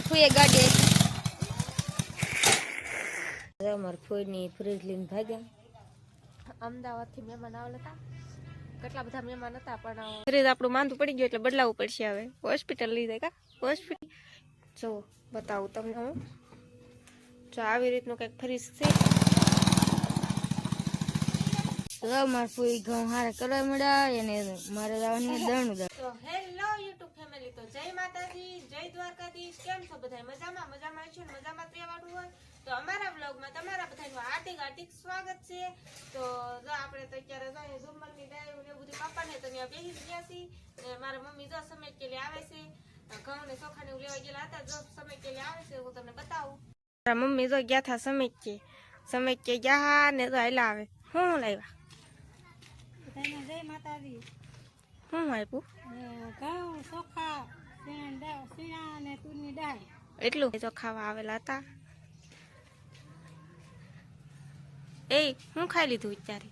અમાર ફૂઈએ ગાડી ફૂઈની ફ્રીજ લઈને ભાગ્યા. અમદાવાદથી મહેમાન આવેલા હતા. કેટલા બધા મહેમાન હતા પણ ફ્રીજ આપણું માંદું પડી ગયું એટલે બદલાવવું પડશે હવે. હોસ્પિટલ લઈ જાય કા? હોસ્પિટલ. જો બતાવું તમને હું. જો આવી રીતનું કંઈક ફ્રીજ છે. તો ઘઉં હારે કરવા મળ્યા એને મારે જવાની દણું દણ હેલો યુટ્યુબ ફેમિલી તો જય માતાજી, જય દ્વારકાધીશ. કેમ છો બધા મજામાં? મજામાં છો મજામાં રહેવાનું હોય? તો અમારા વ્લોગમાં તમારા બધાનું હાર્દિક હાર્દિક સ્વાગત છે. તો જો આપણે તો અત્યારે જોઈએ ઝુમ્મરની ડાયું ને બધું પાપાને તો ત્યાં બેસી ગયા છીએ. મારા મમ્મી જો સમય કે આવે છે. ઘઉં ને ચોખા લેવા ગયેલા હતા. જો સમય કે આવે છે, હું તમને બતાવું. મારા મમ્મી જો ગયા હતા સમય કે. સમય કે ગયા ને તો આયલા આવે. હું લાવ્યા જય માતાજી. હું આપ્યું ચોખા અને તુરની દાળ એટલું તો ખાવા આવેલા હતા એ હું ખાઈ લીધું અત્યારે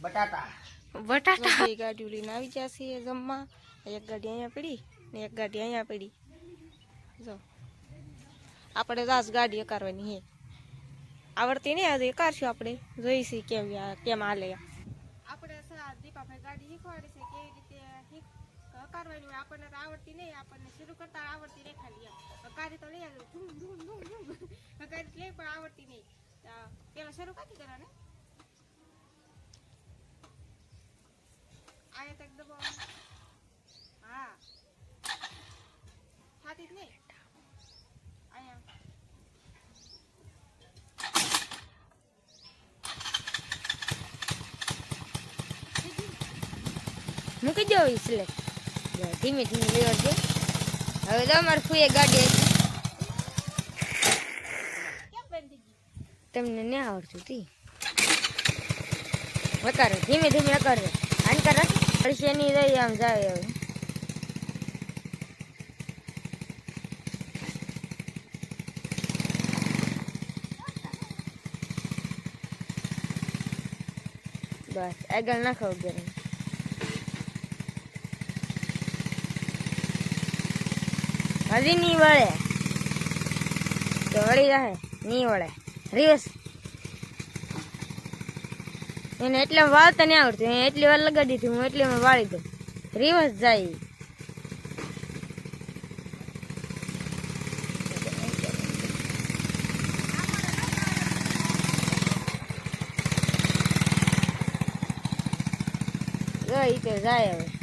બટાટા બટાટા એ ગાડીઓ લઈને આવી જશે જમવા એક ગાડી અહીંયા પડી ને એક ગાડી અહીંયા પડી જો આપણે દસ ગાડી કરવાની હે આવડતી નહીં આજે કરશું આપણે જોઈશું કેમ કેમ આ દીપાભાઈ ગાડી શીખવાડી છે કેવી રીતે હકારવાની હોય આપણને તો આવડતી નહીં, આપણને શરૂ કરતા આવડતી નહીં ખાલી હકારી તો લઈ આવ્યો ધૂમ ધૂમ ધૂમ ધૂમ. હકારી લઈ પણ આવડતી નહીં. પેલા શરૂ કાથી કરવાના આયા તક દબાવો હા થાતી જ નહીં આયા મૂકી દો એટલે ધીમે ધીમે લેવા દે. હવે તો અમારે ફૂએ ગાડી તમને નહીં આવડતું તી. વકારો, ધીમે ધીમે વકારે. આન કરો પડશે નહીં રહી આમ જાય હવે. બસ, આગળ નાખો ગરમ હજી નહીં વળે. તો વળી જાય નહીં વળે. રિવર્સ. એને એટલે વાળતા નહીં આવડતું. એને એટલી વાર લગાડી દીધી, હું એટલી વાર વાળી દઉં. રિવર્સ જાય. તો જાય હવે.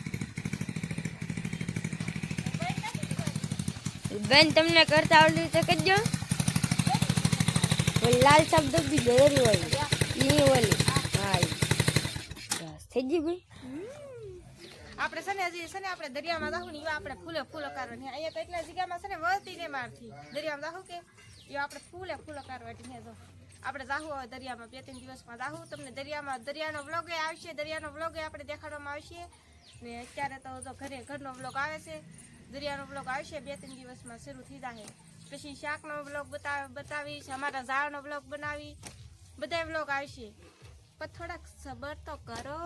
બેન, તમને કરતા આવડી તો કરજો. લાલ શબ્દ બી જરૂરી હોય એ ઓલી હા બસ, થઈ ગઈ ભાઈ? આપણે છે ને હજી છે ને આપણે દરિયામાં દાહું ને એવા આપણે ફૂલે ફૂલો કરવાની અહીંયા તો એટલા જગ્યામાં છે ને વળતી ને મારથી. દરિયામાં દાહું કે? એવા આપણે ફૂલે ફૂલો કરવાની છે જો. આપણે દાહું હવે દરિયામાં બે ત્રણ દિવસમાં દાહું. તમને દરિયામાં, દરિયાનો વ્લોગ આવશે, દરિયાનો વ્લોગ આપણે દેખાડવામાં આવશે. ને અત્યારે તો જો ઘરે ઘરનો વ્લોગ આવે છે. દરિયાનો બ્લોક આવશે, બે ત્રણ દિવસમાં શરૂ થઈ જશે પછી શાકનો બ્લોગ બતાવીશ, અમારા ઝાડનો બ્લોગ બનાવી બધા બ્લોગ આવશે. પણ થોડાક સબર તો કરો.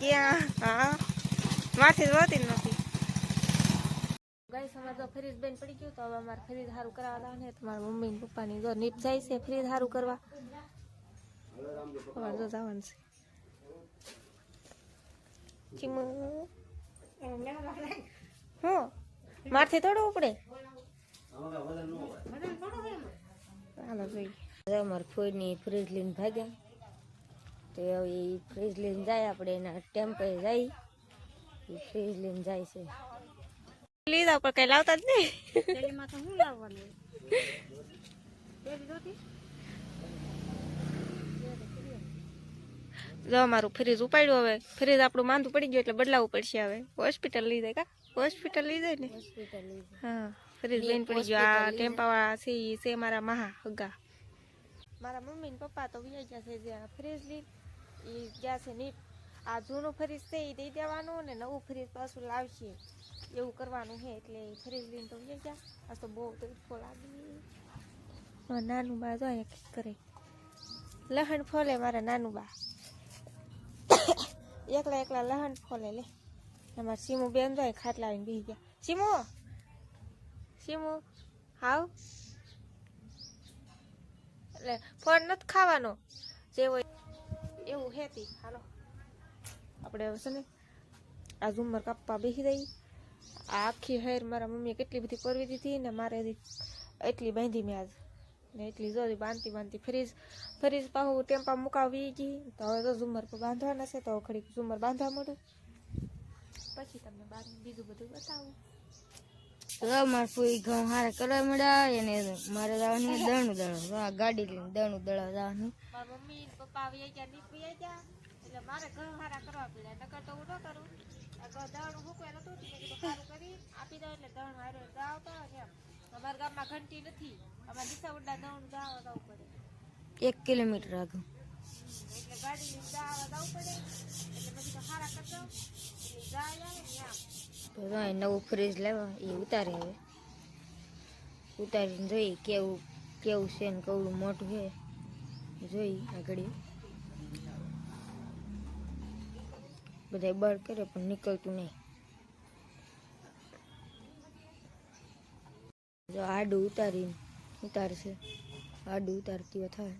ક્યાં? હા? માથે જોતી નથી. અમારે તો ફ્રીજ બેન પડી ગયું તો હવે અમારે ફ્રીજ સારું કરાવવા ને મારા મમ્મી પપ્પાની જો નીપ જાય છે ફ્રીજ સારું કરવા. જો જવાનું છે. હું? મારથી થોડું ઉપડે હાલો, જોઈએ. અમારે ફોઈની ફ્રીજ લઈને ભાગ્યા. તો એ ફ્રીજ લઈને જાય આપણે, એના ટેમ્પે જાય. એ ફ્રીજ લઈને જાય છે. લીધા પર કઈ લાવતા જ નહીં. તેલીમાં તો શું લાવવાનું? જો અમારું ફ્રીજ ઉપાડ્યું હવે. ફ્રીજ આપણું માંદું પડી ગયું એટલે બદલાવવું પડશે હવે. હોસ્પિટલ લઈ જાય કા? હોસ્પિટલ લઈ જાય ને? હા. ફ્રીજ લઈને પડી ગયું. આ ટેમ્પાવાળા છે એ છે મારા મહા હગા. મારા મમ્મી ને પપ્પા તો ગયા છે જ્યાં ફ્રીજ લઈ એ ગયા છે ની આ જૂનું ફ્રીજ છે એ દઈ દેવાનું ને નવું ફ્રીજ પાછું લાવશે. એવું કરવાનું છે, એટલે ફ્રીજ લઈને તો જઈ ગયા. આ તો બહુ તડકો લાગી. નાનું બા જો કરે. લહણ ફોલે મારા નાનું બા. એકલા એકલા લહણ ફોલે લે. અમારા સીમુ બેન જાય ખાટલા આવીને બેસી ગયા. સીમુ? સીમુ? હાવ? એટલે ફોન નથી ખાવાનો. જે હોય એવું હેતી. હાલો. આપણે હવે છે ને આ ઝુમર કાપવા બેસી દઈ આ આખી હેર મારા મમ્મીએ કેટલી બધી કરવી દીધી ને મારે એટલી બાંધી મેં આજ. ને એટલી જોરી બાંધતી બાંધતી ફ્રીજ ફ્રીજ પાછું ટેમ્પા મુકાવી ગઈ. તો હવે તો ઝુમર પર બાંધવાના છે તો ખડીક ઝુમર બાંધવા મળું. પછી તમને બાર બીજું બધું બતાવું. મારે ઘઉં હારે કરવા મળ્યા એને મારે જવાનું દણું દળવા આ ગાડી લઈને દણું દળવા જવાનું. મમ્મી પપ્પા આવી ગયા નીકળી ગયા. એટલે મારે ઘર હારા કરવા પડ્યા. નકર તો હું ન કરું. આ ઘર દળનું મૂકવા નતું મેં કીધું સારું કરી આપી દઉં એટલે દળ હારો જાવ તો એમ. અમારા ગામમાં ઘંટી નથી. અમારે દિશા ઉડા દળ જાવા જવું પડે. એક કિલોમીટર આગળ. એટલે ગાડી ગાવા જાવા પડે. એટલે પછી તો હારા કરતા એટલે જાય આવે ને આમ. તો નવું ફ્રીજ લેવા એ ઉતારે હવે ઉતારીને જોઈ કેવું કેવું છે ને કવડું મોટું છે. જોઈ આગળ બધા બહાર કરે પણ નીકળતું નહીં. જો આડું ઉતારીને, ઉતારશે. આડું ઉતારતી થાય.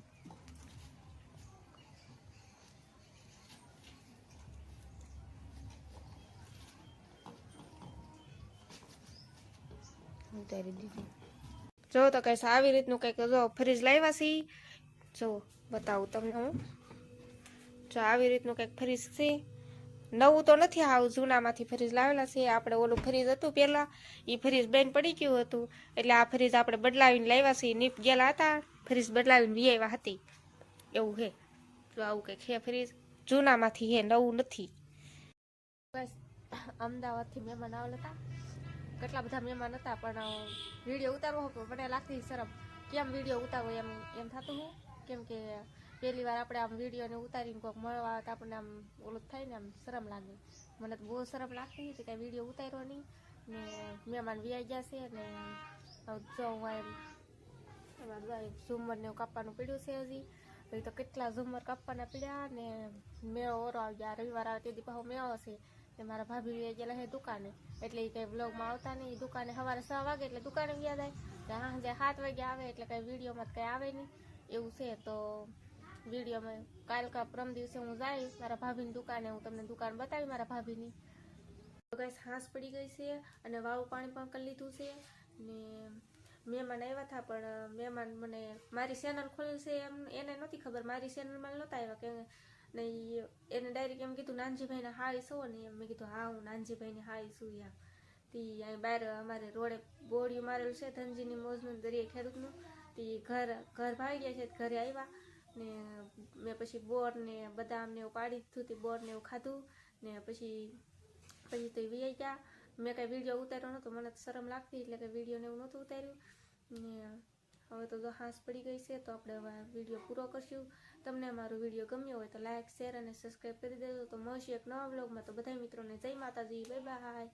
ઉતારી દીધી. જો તો કઈ આવી રીતનું કંઈક જો ફ્રીજ લાવ્યા છે. જો બતાવું તમને હું. જો આવી રીતનું કંઈક ફ્રીજ છે. નવું તો નથી આવું, જૂનામાંથી ફ્રીજ લાવેલા છે. આપણે ઓલું ફ્રીજ હતું પહેલાં એ ફ્રીજ બેન પડી ગયું હતું. એટલે આ ફ્રીજ આપણે બદલાવીને લાવ્યા છે. નીપ ગયેલા હતા, ફ્રીજ બદલાવીને વી આવ્યા હતી. એવું હે. તો આવું કંઈક હે ફ્રીજ. જૂનામાંથી હે, નવું નથી. બસ, અમદાવાદથી મહેમાન આવેલા હતા. કેટલા બધા મહેમાન હતા, પણ વીડિયો ઉતારવો હતો. મને લાગતી શરમ, કેમ વીડિયો ઉતારવો એમ એમ થતું હું? કેમ કે પહેલી વાર આપણે આમ વિડીયોને ઉતારીને કોઈક મળવા તો આપણને આમ ઓલું થાય ને આમ શરમ લાગે. મને તો બહુ શરમ લાગતી હતી કાંઈ વીડિયો ઉતાર્યો નહીં. ને મહેમાન વ્યાઈ ગયા છે ને જો એમ ઝુમરને એવું કાપવાનું પીડ્યું છે હજી. હજી તો કેટલા ઝુમર કાપવાના પીડ્યા ને મેળો ઓરો આવી ગયા. રવિવાર આવે તે દી પાછો મેળો છે ને મારા ભાભી વ્યાઈ ગયેલા છે દુકાને. એટલે એ કંઈ બ્લોગમાં આવતા નહીં. દુકાને સવારે છ વાગે એટલે દુકાને વ્યા જાય. સાંજે સાત વાગે આવે એટલે કંઈ વિડીયોમાં કંઈ આવે નહીં. એવું છે તો વિડીયોમાં કાલ કા પ્રમ દિવસે હું જઈશ, મારા ભાભીની દુકાને હું તમને દુકાન બતાવી મારા ભાભીની. તો ગાઈસ હાંસ પડી ગઈ છે અને વાવ પાણી પણ કરી લીધું છે. ને મહેમાન આવ્યા હતા પણ મહેમાન મને મારી ચેનલ ખોલી છે એમ, એને નહોતી ખબર. મારી ચેનલમાં નહોતા આવ્યા કે ને એને ડાયરેક્ટ એમ કીધું, નાનજીભાઈને હાય છો. ને એમ મેં કીધું, હા, હું નાનજીભાઈને હાય છું યા તી અહીં બહાર અમારે રોડે બોર્ડિયું મારેલું છે ધનજીની મોજનું દરિયા ખેડૂતનું. તી ઘર ઘર ભાગી ગયા છે, ઘરે આવ્યા ને મેં પછી બોર ને બદામ ને એવું પાડી દીધું તે બોર ને એવું ખાધું ને પછી પછી તો વી ગયા. મેં કાંઈ વીડિયો ઉતાર્યો નહોતો, મને શરમ લાગતી એટલે કે વીડિયો ને એવું નહોતું ઉતાર્યું. ને હવે તો હાંસ પડી ગઈ છે, તો આપણે હવે વીડિયો પૂરો કરશું. તમને મારો વીડિયો ગમ્યો હોય તો લાઇક શેર અને સબસ્ક્રાઈબ કરી દેજો. તો મળશે એક નવા બ્લોગમાં તો બધા મિત્રોને જય માતાજી બાય બાય